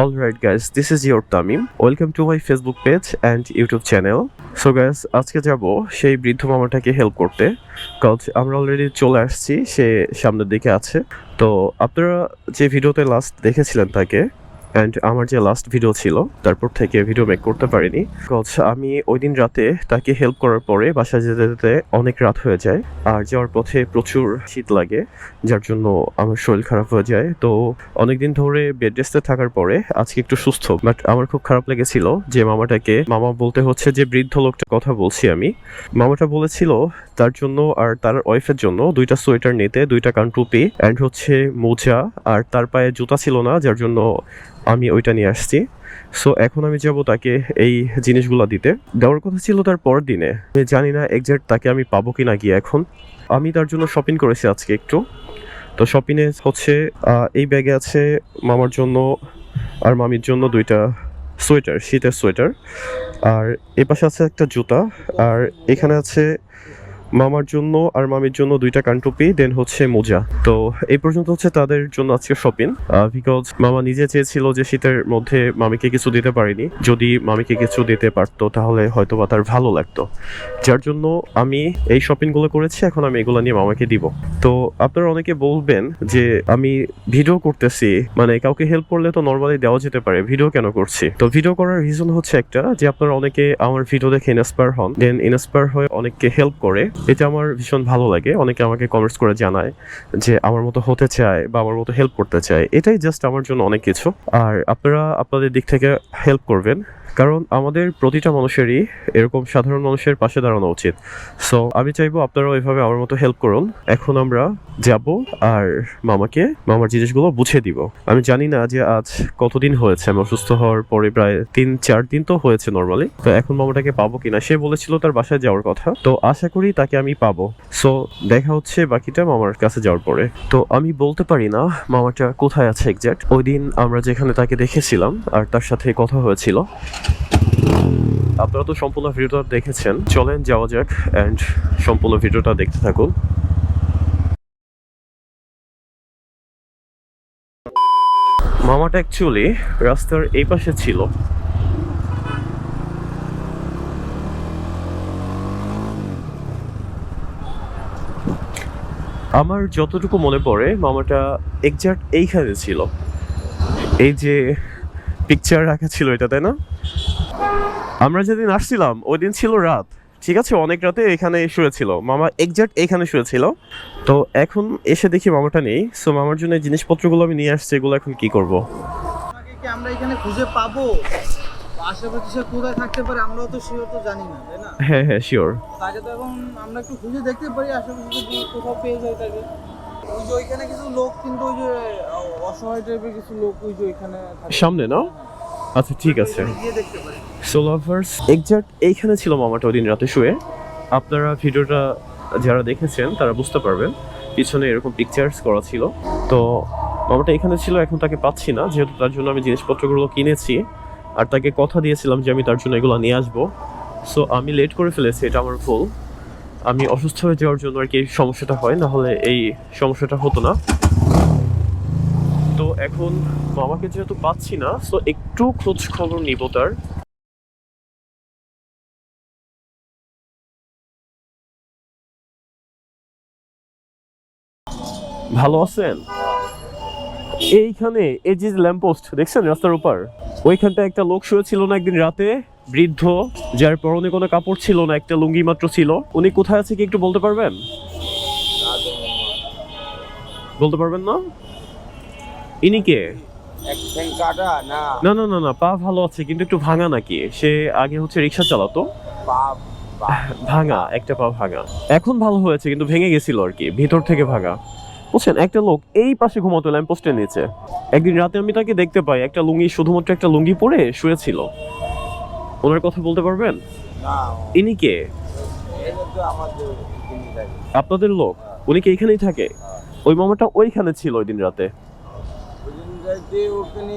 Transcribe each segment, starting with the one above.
Alright guys, this is your Tamim. Welcome to my Facebook page and YouTube channel. So guys, আজকে যাব সেই বৃদ্ধ মামাটাকে help করতে কজ আমরা অলরেডি চলে আসছি সে সামনের দিকে আছে তো আপনারা যে ভিডিওতে লাস্ট দেখেছিলেন তাকে অ্যান্ড আমার যে লাস্ট ভিডিও ছিল, তারপর থেকে ভিডিও মেক করতে পারিনি। কজ আমি ওই দিন রাতে তাকে হেল্প করার পরে বাসায় যেতে যেতে অনেক রাত হয়ে যায়। আর যাওয়ার পথে প্রচুর শীত লাগে, যার জন্য আমার শরীর খারাপ হয়ে যায়। তো অনেকদিন ধরে বেড রেস্টে থাকার পরে আজকে একটু সুস্থ। বাট আমার খুব খারাপ লেগেছিল যে মামাটাকে, মামা বলতে হচ্ছে যে বৃদ্ধ লোকটা কথা বলছি আমি। মামাটা বলেছিল তার জন্য আর তার ওয়াইফের জন্য দুইটা সোয়েটার নিতে, দুইটা কান টুপি অ্যান্ড হচ্ছে মোজা। আর তার পায়ে জুতা ছিল না, যার জন্য আমি ওইটা নিয়ে আসছি। সো এখন আমি যাব তাকে এই জিনিসগুলো দিতে। দেওয়ার কথা ছিল তার পরের দিনে। আমি জানি না এক্সাক্ট তাকে আমি পাবো কি না গিয়ে এখন। আমি তার জন্য শপিং করেছি আজকে একটু। তো শপিংয়ে হচ্ছে এই ব্যাগে আছে মামার জন্য আর মামির জন্য দুইটা সোয়েটার শীতের সোয়েটার আর এ পাশে আছে একটা জুতা। আর এখানে আছে মামার জন্য আর মামির জন্য দুইটা কানটুপি দেন হচ্ছে মোজা। তো এই পর্যন্ত হচ্ছে তাদের জন্য আজকে শপিং বিকজ মামা নিজে চেয়েছিল যে শীতের মধ্যে মামিকে কিছু দিতে পারিনি। যদি মামিকে কিছু দিতে পারতো, তাহলে হয়তো বা তার ভালো লাগতো। যার জন্য আমি এই শপিংগুলো করেছি, এখন আমি এগুলো নিয়ে মামাকে দিব। তো আপনারা অনেকে বলবেন যে, আমি ভিডিও করতেছি মানে কাউকে হেল্প করলে তো নর্মালি দেওয়া যেতে পারে, ভিডিও কেন করছি? তো ভিডিও করার রিজন হচ্ছে একটা, যে আপনারা অনেকে আমার ভিডিও দেখে ইন্সপায়ার হন। দেন ইন্সপায়ার হয়ে অনেককে হেল্প করে। এটা আমার ভীষণ ভালো লাগে। অনেকে আমাকে কমেন্টস করে জানায় যে, আমার মতো হতে চায় বা আমার মতো হেল্প করতে চায়। এটাই জাস্ট আমার জন্য অনেক কিছু। আর আপনারা আপনাদের দিক থেকে হেল্প করবেন। কারণ আমাদের প্রতিটা মানুষেরই এরকম সাধারণ মানুষের পাশে দাঁড়ানো উচিত। সো আমি চাইব আপনারাও এভাবে আমার মতো হেল্প করুন। এখন আমরা যাব আর মামাকে, মামার জিনিসগুলো বুঝিয়ে দিব। আমি জানি না যে আজ কতদিন হয়েছে, আমি অসুস্থ হওয়ার পরে প্রায় তিন, চার দিন তো হয়েছে নর্মালি তো এখন মামাটাকে পাবো কিনা, সে বলেছিল তার বাসায় যাওয়ার কথা। তো আশা করি তাকে আমি পাবো। সো দেখা হচ্ছে বাকিটা মামার কাছে যাওয়ার পরে। তো আমি বলতে পারি না মামাটা কোথায় আছে এক্সাক্ট ওই দিন আমরা যেখানে তাকে দেখেছিলাম আর তার সাথে কথা হয়েছিল। আপনারা তো সম্পূর্ণ ভিডিওটা দেখেছেন। চলেন যাওয়া যাক অ্যান্ড সম্পূর্ণ ভিডিওটা দেখতে থাকুন। মামাটা অ্যাকচুয়ালি রাস্তার এই পাশে ছিল। আমার যতটুকু মনে পড়ে, মামাটা এক্সাক্ট এইখানে ছিল। এই যে পিকচার রাখা ছিল এটা, তাই না? আমরা যেদিন আসছিলাম ওই দিন ছিল রাত। ঠিক আছে অনেক রাতে এখানে শুয়েছিল। মামা এক্সাক্ট এখানে শুয়েছিল। তো এখন এসে দেখি মামাটা নেই। সো মামার জন্য জিনিসপত্রগুলো আমি নিয়ে আসছি এগুলো এখন কি করব? আমরা এখানে খুঁজে পাবো? আশেপাশে সে কোথায় থাকতে পারে আমরাও তো শিওর তো জানি না তাই না? হ্যাঁ হ্যাঁ শিওর তাকে তো এখন আমরা একটু খুঁজে দেখতে পারি আশেপাশে যদি কোথাও পেয়ে যায় তাকে। ওই যে ওইখানে কিছু লোক কিন্তু ওই যে অসহায় টাইপের কিছু লোক ওই যে ওইখানে সামনে না আচ্ছা ঠিক আছে। ওইখানে গিয়ে সো লাভার্স এক্সাক্ট এইখানে ছিল মামাটা ওই দিন রাতে শুয়ে। আপনারা ভিডিওটা যারা দেখেছেন, তারা বুঝতে পারবেন, পিছনে এরকম পিকচার্স করা ছিল। তো, মামাটা এখানে ছিল, এখন তাকে পাচ্ছি না, যেহেতু তার জন্য আমি জিনিসপত্রগুলো কিনেছি। আর তাকে কথা দিয়েছিলাম যে, আমি তার জন্য এগুলো নিয়ে আসব। সো আমি লেট করে ফেলেছি, এটা আমার ভুল। আমি অসুস্থ হয়ে যাওয়ার জন্য আর কি এই সমস্যাটা হয়, না হলে এই সমস্যাটা হতো না। এখন মামাকে যেহেতু পাচ্ছি না সো একটু খোঁজ খবর নিব তার। ভালো আছেন? এইখানে এই যে ল্যাম্পপোস্ট, দেখছেন রাস্তার উপর ওইখানটা একটা লোক শুয়ে ছিল না একদিন রাতে, বৃদ্ধ, যার পরনে কোনো কাপড় ছিল না, একটা লুঙ্গি মাত্র ছিল। উনি কোথায় আছে কি একটু বলতে পারবেন? বলতে পারবেন না? ইনি কে? না। না না না পা ভালো আছে কিন্তু একটু ভাঙা নাকি? সে আগে হচ্ছে রিক্সা চালাতো। ভাঙা একটা পা ভাঙা। এখন ভালো হয়েছে কিন্তু ভেঙে গেছিল আর কি ভিতর থেকে ভাঙা। বুঝছেন একটা লোক এই পাশে ঘুমাতো ল্যাম্পোস্টের নিচে। একদিন রাতে আমি তাকে দেখতে পাই একটা লুঙ্গি শুধুমাত্র একটা লুঙ্গি পরে শুয়েছিল। ওনার কথা বলতে পারবেন? ইনি কে? আপনাদের লোক? উনি কি এখানেই থাকে? ওই মামাটা ওইখানে ছিল ওই দিন রাতে। রাইতে ওখানে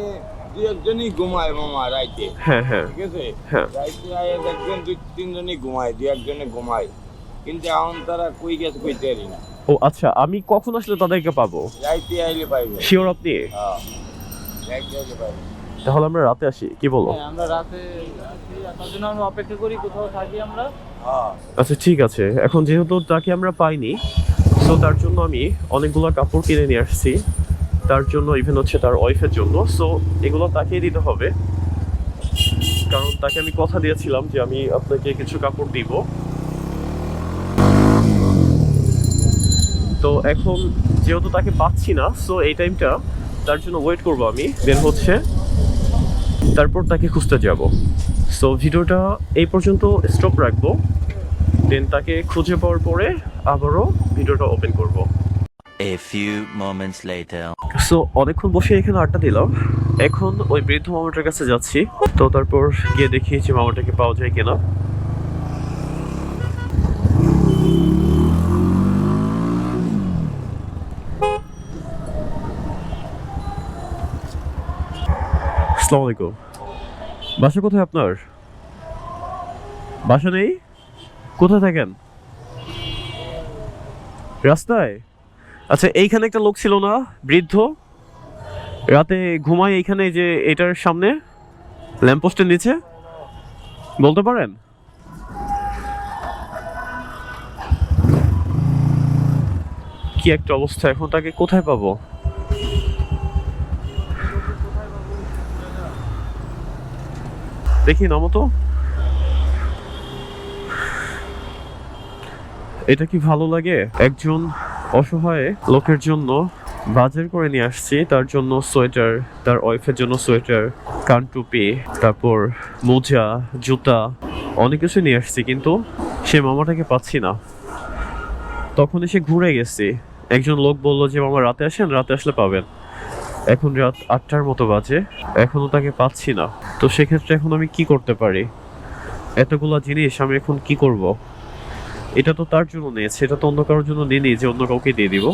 দু একজনই ঘুমায় মামা রাইতে। হ্যাঁ হ্যাঁ। ঠিক আছে? হ্যাঁ। রাইতে আয় দেখবেন দুই তিনজনই ঘুমায় দু একজনে ঘুমায়। কিন্তু এখন তারা কই গেছে কইতে পারি না। ও আচ্ছা আমি কখন আসলে তাদেরকে পাবো? রাইতে আইলে পাইবে। শিওর আপনি? হ্যাঁ রাইতে আইলে পাইবে। তাহলে আমরা রাতে আসি কি বলো? হ্যাঁ আমরা রাতে আসি, তার জন্য আমরা অপেক্ষা করি কোথাও থাকি আমরা। হ্যাঁ। আচ্ছা ঠিক আছে। এখন যেহেতু তাকে আমরা পাইনি তো তার জন্য আমি অনেকগুলো কাপড় কিনে নিয়ে আসছি। তার জন্য ইভেন হচ্ছে তার ওয়াইফের জন্য। সো এগুলো তাকেই দিতে হবে। কারণ তাকে আমি কথা দিয়েছিলাম যে আমি আপনাকে কিছু কাপড় দিব। তো এখন যেহেতু তাকে পাচ্ছি না সো এই টাইমটা তার জন্য ওয়েট করব আমি। দেন হচ্ছে তারপর তাকে খুঁজতে যাব। সো ভিডিওটা এই পর্যন্ত স্টপ রাখব। দেন তাকে খুঁজে পাওয়ার পরে আবারও ভিডিওটা ওপেন করব। A few moments later. So অনেকক্ষণ বসে এখানে আড্ডা দিলাম। এখন ওই বৃদ্ধ মামাটার কাছে যাচ্ছি। তো তারপর গিয়ে দেখি যে মামাটাকে পাওয়া যায় কিনা। আসসালামু আলাইকুম। বাসা কোথায় আপনার? বাসা নেই? কোথায় থাকেন? রাস্তায়? আচ্ছা এইখানে একটা লোক ছিল না, বৃদ্ধ। রাতে ঘুমায় এইখানে যে এটার সামনে ল্যাম্পপোস্টের নিচে। বলতে পারেন? কি একটা অবস্থা, এখন তাকে কোথায় পাবো? দেখি নামো তো এটা কি ভালো লাগে? একজন অসহায় লোকের জন্য বাজার করে নিয়ে আসছি। তার জন্য সোয়েটার, তার ওয়াইফের জন্য সোয়েটার কানটুপি তারপর মোজা, জুতা, অনেক কিছু নিয়ে আসছি, কিন্তু সে মামাটাকে পাচ্ছি না। তখন এসে ঘুরে গেছি। একজন লোক বলল যে, মামা, রাতে আসেন? রাতে আসলে পাবেন। এখন রাত আটটার মতো বাজে। এখনও তাকে পাচ্ছি না। তো সেক্ষেত্রে এখন আমি কি করতে পারি? এতগুলা জিনিস আমি এখন কি করব? এটা তো তার জন্য নিয়েছে এটা তো অন্য কারোর জন্য নিয়ে যে অন্য কাউকে দিয়ে দিব।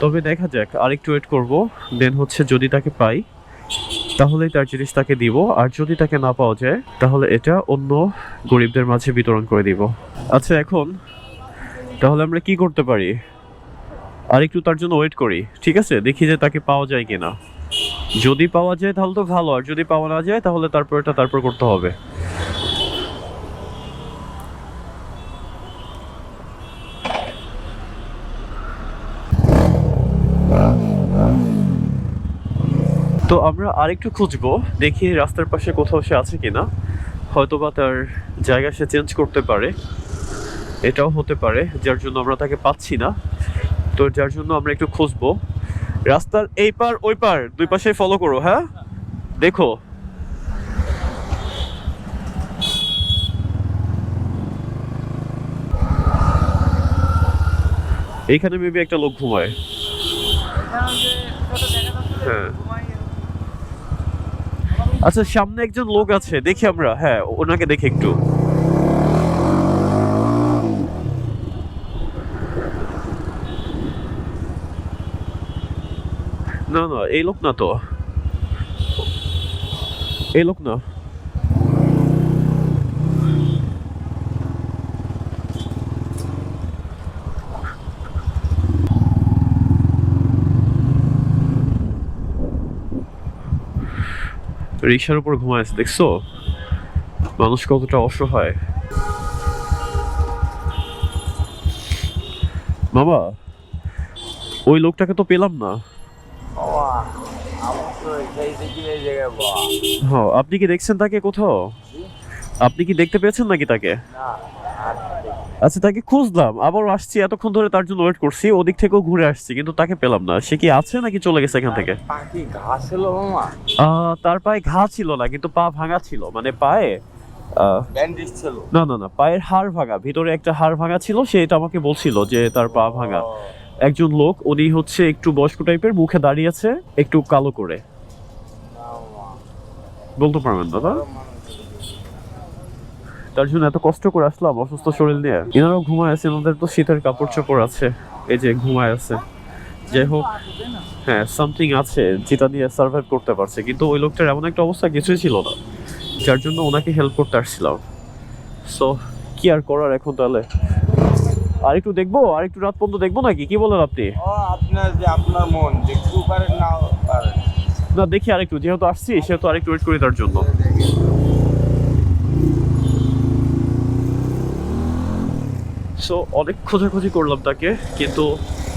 তবে দেখা যাক, আরেকটু ওয়েট করব দেন হচ্ছে যদি তাকে পাই, তাহলেই তার জিনিস তাকে দিব, আর যদি তাকে না পাওয়া যায়, তাহলে এটা অন্য গরিবদের মাঝে বিতরণ করে দিব। আচ্ছা এখন তাহলে আমরা কি করতে পারি? আর একটু তার জন্য ওয়েট করি, ঠিক আছে? দেখি যে তাকে পাওয়া যায় কিনা। যদি পাওয়া যায় তাহলে তো ভালো, আর যদি পাওয়া না যায় তাহলে তারপর এটা তারপর করতে হবে। তো আমরা আরেকটু খুঁজবো, দেখি রাস্তার পাশে কোথাও সে আছে কিনা। হয়তোবা তার জায়গা সে চেঞ্জ করতে পারে। এটাও হতে পারে, যার জন্য আমরা তাকে পাচ্ছি না। তো যার জন্য আমরা একটু খুঁজবো। রাস্তার এই পার, ওই পার, দুই পাশে ফলো করো হ্যাঁ? দেখো। এইখানে মেবি একটা লোক ঘুমায়। হ্যাঁ। আচ্ছা সামনে একজন লোক আছে, দেখি আমরা। হ্যাঁ ওনাকে দেখি একটু। না না, এই লোক না তো। এই লোক না। রিক্সার উপর ঘুমায় দেখছ? মানুষ কতটা অসহায়। বাবা, ওই লোকটাকে তো পেলাম না। হ্যাঁ আপনি কি দেখছেন তাকে কোথাও? আপনি কি দেখতে পেয়েছেন নাকি তাকে? না। আচ্ছা তাকে খুঁজলাম। আবার আসছি এতক্ষণ ধরে তার জন্য ওয়েট করছি ওদিক থেকেও ঘুরে আসছি কিন্তু তাকে পেলাম না। সে কি আছে নাকি চলে গেছে এখান থেকে? ছিল তার পায়ে ঘা ছিল না কিন্তু পা ভাঙা ছিল। মানে পায়ে ব্যান্ডেজ ছিল। না না না পায়ের হাড় ভাঙা। ভিতরে একটা হাড় ভাঙা ছিল সে এটা আমাকে বলছিল যে তার পা ভাঙা। একজন লোক উনি হচ্ছে একটু বয়স্ক টাইপের মুখে দাঁড়িয়ে আছে একটু কালো করে। বলতে পারবেন দাদা। তার জন্য এত কষ্ট করে আসলাম অসুস্থ শরীর নিয়ে। এনারাও ঘুমায় আছে এনাদের তো শীতের কাপড় চোপড় আছে। এই যে ঘুমায় আছে। যাই হোক হ্যাঁ সামথিং আছে যেটা নিয়ে সার্ভাইভ করতে পারছে। কিন্তু ওই লোকটার এমন একটা অবস্থা কিছুই ছিল না। যার জন্য ওনাকে হেল্প করতে আসছিলাম। সো কি আর করার এখন তাহলে? আর একটু দেখব? আর একটু রাত পর্যন্ত দেখব নাকি? কি বলেন আপনি? আপনার যে আপনার মন দেখতেও পারেন নাও পারেন। না দেখি আরেকটু। যেহেতু আসছি সেহেতু আরেকটু ওয়েট করি তার জন্য। সো অনেক খোঁজাখুঁজি করলাম তাকে, কিন্তু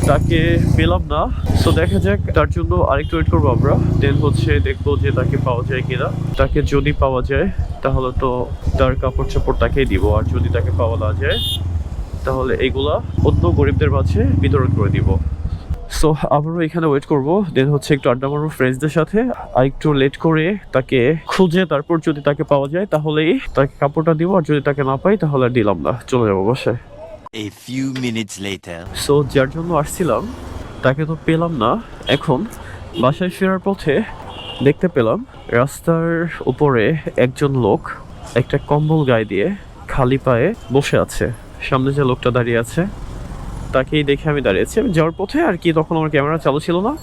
তাকে পেলাম না। সো দেখা যাক, তার জন্য আরেকটু ওয়েট করব আমরা। দেন হচ্ছে দেখব যে তাকে পাওয়া যায় কিনা। তাকে যদি পাওয়া যায়, তাহলে তো তার কাপড় চোপড় তাকেই দিব। আর যদি তাকে পাওয়া না যায়, তাহলে এইগুলা অন্য গরিবদের মাঝে বিতরণ করে দিব। সো আবারও এখানে ওয়েট করব। দেন হচ্ছে একটু আড্ডা মারবো ফ্রেন্ডসদের সাথে। আর একটু লেট করে তাকে খুঁজে তারপর যদি তাকে পাওয়া যায়, তাহলেই তাকে কাপড়টা দিব। আর যদি তাকে না পাই, তাহলে দিলাম না। চলে যাব বাসায়। A few minutes later. So যার জন্য আসছিলাম, তাকে তো পেলাম না। এখন বাসায় ফেরার পথে দেখতে পেলাম, রাস্তার উপরে একজন লোক একটা কম্বল গায়ে দিয়ে খালি পায়ে বসে আছে। সামনে যে লোকটা দাঁড়িয়ে আছে, তাকেই দেখে আমি দাঁড়িয়েছি। আমি যাওয়ার পথে আর কি তখন আমার ক্যামেরা চালু ছিল না।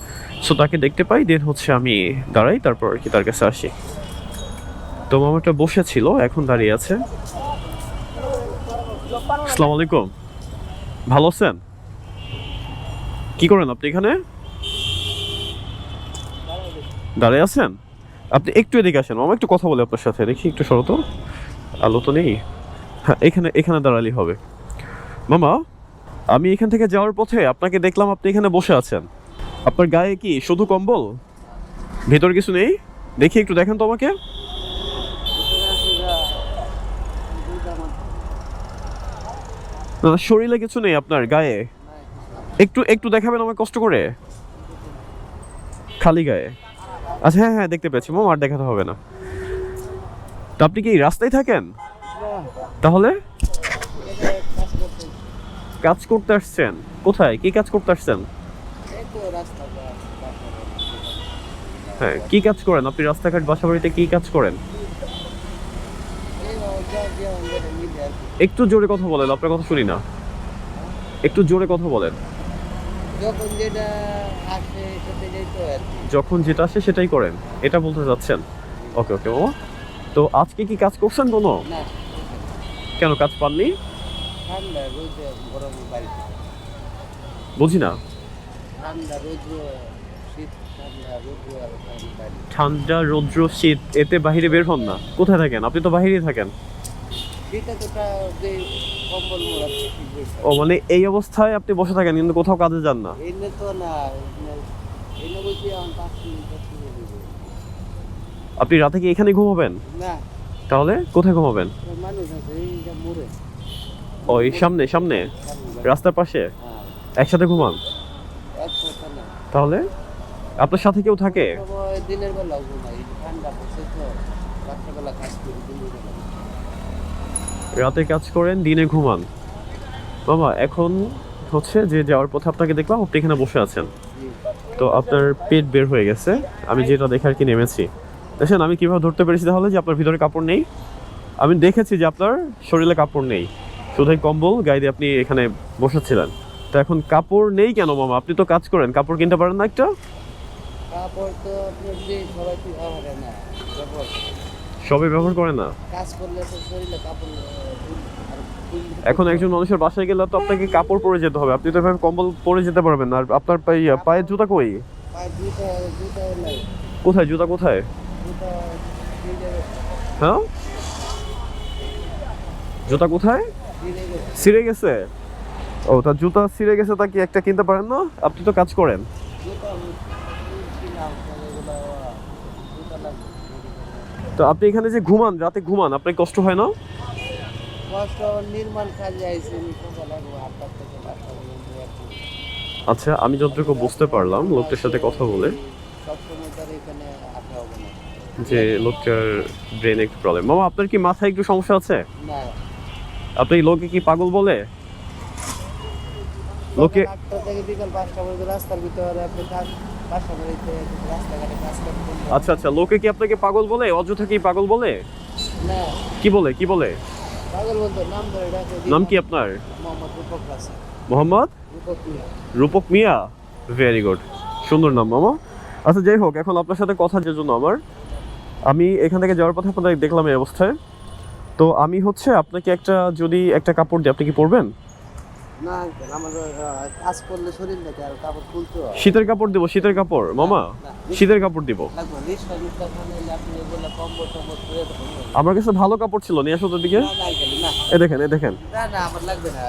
সো তাকে দেখতে পাই দেন হচ্ছে আমি দাঁড়াই, তারপর আর কি তার কাছে আসি। তো মামাটা বসে ছিল, এখন দাঁড়িয়ে আছে। আসসালামু আলাইকুম। ভালো আছেন? কি করেন আপনি এখানে? দাঁড়িয়ে আছেন? আপনি একটু এদিকে আসেন, মামা একটু কথা বলে আপনার সাথে, দেখি একটু সরো তো। আলো তো নেই। হ্যাঁ এখানে এখানে দাঁড়ালেই হবে। মামা, আমি এখান থেকে যাওয়ার পথে আপনাকে দেখলাম আপনি এখানে বসে আছেন। আপনার গায়ে কি শুধু কম্বল? ভেতর কিছু নেই? দেখি একটু দেখেন তো আমাকে না না, শরীরে কিছু নেই আপনার গায়ে? একটু একটু দেখাবেন আমাকে কষ্ট করে? খালি গায়ে? আচ্ছা হ্যাঁ হ্যাঁ দেখতে পেয়েছি। মামা আর দেখাতে হবে না। তো আপনি কি রাস্তায় থাকেন? তাহলে? কাজ করতে আসছেন। কোথায়? কি কাজ করতে আসছেন? হ্যাঁ কি কাজ করেন? আপনি রাস্তাঘাট বাসা বাড়িতে কি কাজ করেন? একটু জোরে কথা বলেন আপনার কথা শুনি না। একটু জোরে কথা বলেন। যখন যেটা আসে সেটা যেত আর কি। যখন যেটা আসে সেটাই করেন এটা বলতে চাচ্ছেন ওকে ওকে ও। তো আজকে কি কাজ করছেন কোনো? না। কেন কাজ পাননি? ঠান্ডা রোদ গরম বাড়িতে। বুঝি না। ঠান্ডা রোদ শীত ঠান্ডা রৌদ্র শীত এতে বাইরে বের হন না। কোথায় থাকেন? আপনি তো বাইরেই থাকেন। ও মানে এই অবস্থায় আপনি বসে থাকেন কিন্তু কোথাও কাজে যান না। আপনি রাতে কি এখানে ঘুমাবেন? না। তাহলে কোথায় ঘুমাবেন? ওই সামনে সামনে। রাস্তার পাশে? হ্যাঁ। একসাথে ঘুমান? তাহলে? আপনার সাথে কেউ থাকে? দিনের বেলা ঘুমাই ঠান্ডা পড়ছে তো রাত্রেবেলা কাজ করি দিনের বেলা রাতে কাজ করেন, দিনে ঘুমান। মামা এখন হচ্ছে যে যাওয়ার পথে আপনাকে দেখলাম আপনি এখানে বসে আছেন। তো আপনার পেট বের হয়ে গেছে, আমি যেটা দেখে আর কি নেমেছি। দেখেন, আমি কীভাবে ধরতে পেরেছি তাহলে যে আপনার ভিতরে কাপড় নেই। আমি দেখেছি যে আপনার শরীরে কাপড় নেই। শুধুই কম্বল, গায়ে দিয়ে আপনি এখানে বসেছিলেন। তো এখন কাপড় নেই কেন মামা? আপনি তো কাজ করেন, কাপড় কিনতে পারেন না একটা? কাপড় তো যে সবাই তো ব্যবহারে না ব্যবহার করে। সবে ব্যবহার করে না? কাজ করলে তো শরীরে কাপড় এখন একজন মানুষের বাসায় গেলে তো আপনাকে কাপড় পরে যেতে হবে। আপনি তো এভাবে কম্বল পরে যেতে পারবেন না। আর আপনার পায়ে পায়ের জুতা কই? কোথায়? জুতা কোথায়? হ্যাঁ? জুতা কোথায়? ছিঁড়ে গেছে। ও তার জুতা ছিঁড়ে গেছে তা কি একটা কিনতে পারেন না? আপনি তো কাজ করেন জুতা আমি কিনলাম তাহলে এগুলো জুতা লাগবে তো আপনি এখানে যে ঘুমান রাতে ঘুমান আপনার কষ্ট হয় না? কষ্ট নির্মাণ কাজে। আচ্ছা আমি যতটুকু বুঝতে পারলাম লোকটার সাথে কথা বলে। যে লোকটার ব্রেন একটু প্রবলেম মামা আপনার কি মাথায় একটু সমস্যা আছে? আপনি লোকে কি পাগল বলে? করতেন আচ্ছা আচ্ছা লোকে কি আপনাকে পাগল বলে? অযথা কি পাগল বলে? না। কি বলে কি বলে? নাম কি আপনার? মোহাম্মদ রূপক মিয়া। ভেরি গুড সুন্দর নাম মামা। আচ্ছা যাই হোক এখন আপনার সাথে কথা যে জন্য আমার। আমি এখান থেকে যাওয়ার পথে আপনাদের দেখলাম এই অবস্থায়। তো আমি হচ্ছে আপনাকে একটা যদি একটা কাপড় দিই আপনি কি পরবেন? না আমার কাজ করলে শরীর থেকে আর কাপড় খুলতে শীতের কাপড় দিব শীতের কাপড় মামা? শীতের কাপড় দিব। আমার কাছে ভালো কাপড় ছিল নিয়ে আসো তো দিকে এ দেখেন এ দেখেন।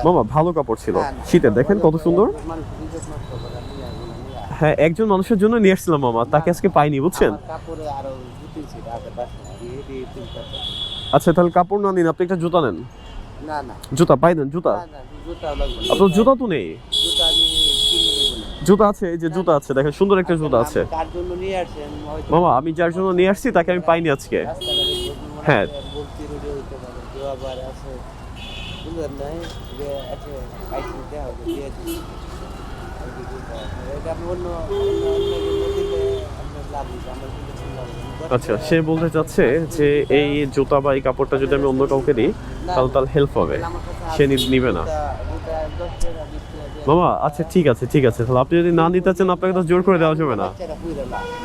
মামা ভালো কাপড় ছিল। শীতের দেখেন কত সুন্দর। হ্যাঁ একজন মানুষের জন্য নিয়ে আসছিলাম মামা। তাকে আজকে পাইনি বুঝছেন? আচ্ছা তাহলে কাপড় না নিন আপনি একটা জুতা নেন। জুতা পাই দেন জুতা। আপনার জুতা তো নেই? জুতা আছে? এই যে জুতা আছে দেখেন সুন্দর একটা জুতা আছে। মামা আমি যার জন্য নিয়ে আসছি তাকে আমি পাইনি আজকে। হ্যাঁ। অন্য আচ্ছা সে বলতে চাচ্ছে যে এই জুতা বা এই কাপড়টা যদি আমি অন্য কাউকে দিই, তাহলে তার হেল্প হবে। সে নিবে না। মামা আচ্ছা ঠিক আছে ঠিক আছে। তাহলে আপনি যদি না নিতে চান, আপনাকে তো জোর করে দেওয়া যাবে না।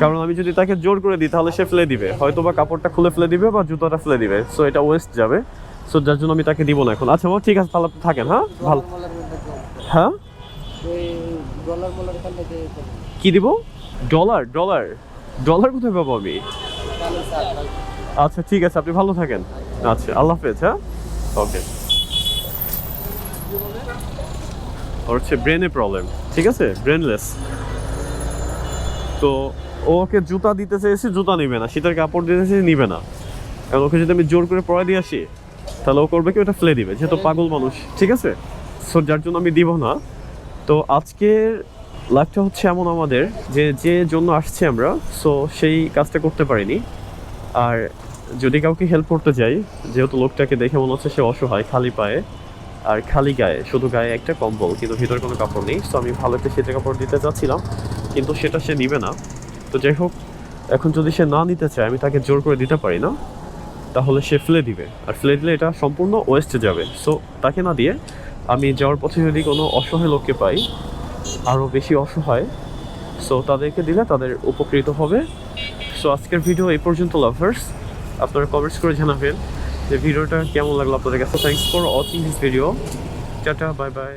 কারণ আমি যদি তাকে জোর করে দিই, তাহলে সে ফেলে দিবে। হয়তো বা কাপড়টা খুলে ফেলে দিবে বা জুতাটা ফেলে দিবে। সো এটা ওয়েস্ট যাবে। সো যার জন্য আমি তাকে দিব না এখন। আচ্ছা বাবা, ঠিক আছে, তাহলে থাকেন হ্যাঁ? ভালো হ্যাঁ। কি দিব? Dollar dollar. ডলার কোথায় পাবো আমি। আচ্ছা ঠিক আছে, আপনি ভালো থাকেন। আচ্ছা আল্লাহ হাফেজ হ্যাঁ? ওকে। ওর হচ্ছে ব্রেনে প্রবলেম ঠিক আছে? ব্রেনলেস তো ওকে জুতা দিতে চেয়েছে, জুতা নিবে না। শীতের কাপড় দিতে চেয়েছে, নিবে না। কারণ ওকে যদি আমি জোর করে পড়া দিয়ে আসি, তাহলে ও করবে কি? ওটা ফেলে দিবে। যেহেতু পাগল মানুষ, ঠিক আছে? সো যার জন্য আমি দিব না। তো আজকের লাইফটা হচ্ছে এমন আমাদের যে যে জন্য আসছি আমরা সো সেই কাজটা করতে পারিনি। আর যদি কাউকে হেল্প করতে যাই, যেহেতু লোকটাকে দেখে মনে হচ্ছে সে অসহায়, খালি পায়ে, আর খালি গায়ে, শুধু গায়ে একটা কম্বল, কিন্তু ভিতরে কোনো কাপড় নেই তো আমি ভালো একটা শীতের কাপড় দিতে চাচ্ছিলাম কিন্তু সেটা সে নিবে না। তো যাই হোক, এখন যদি সে না নিতে চায়, আমি তাকে জোর করে দিতে পারি না, তাহলে সে ফেলে দিবে। আর ফেলে দিলে এটা সম্পূর্ণ ওয়েস্টে যাবে। সো তাকে না দিয়ে আমি যাওয়ার পথে যদি কোনো অসহায় লোককে পাই আরও বেশি অসহায় সো তাদেরকে দিলে তাদের উপকৃত হবে। সো আজকের ভিডিও এই পর্যন্ত লাভার্স আপনারা কমেন্টস করে জানাবেন যে ভিডিওটা কেমন লাগল আপনাদের কাছে। Thanks for watching this video tata bye bye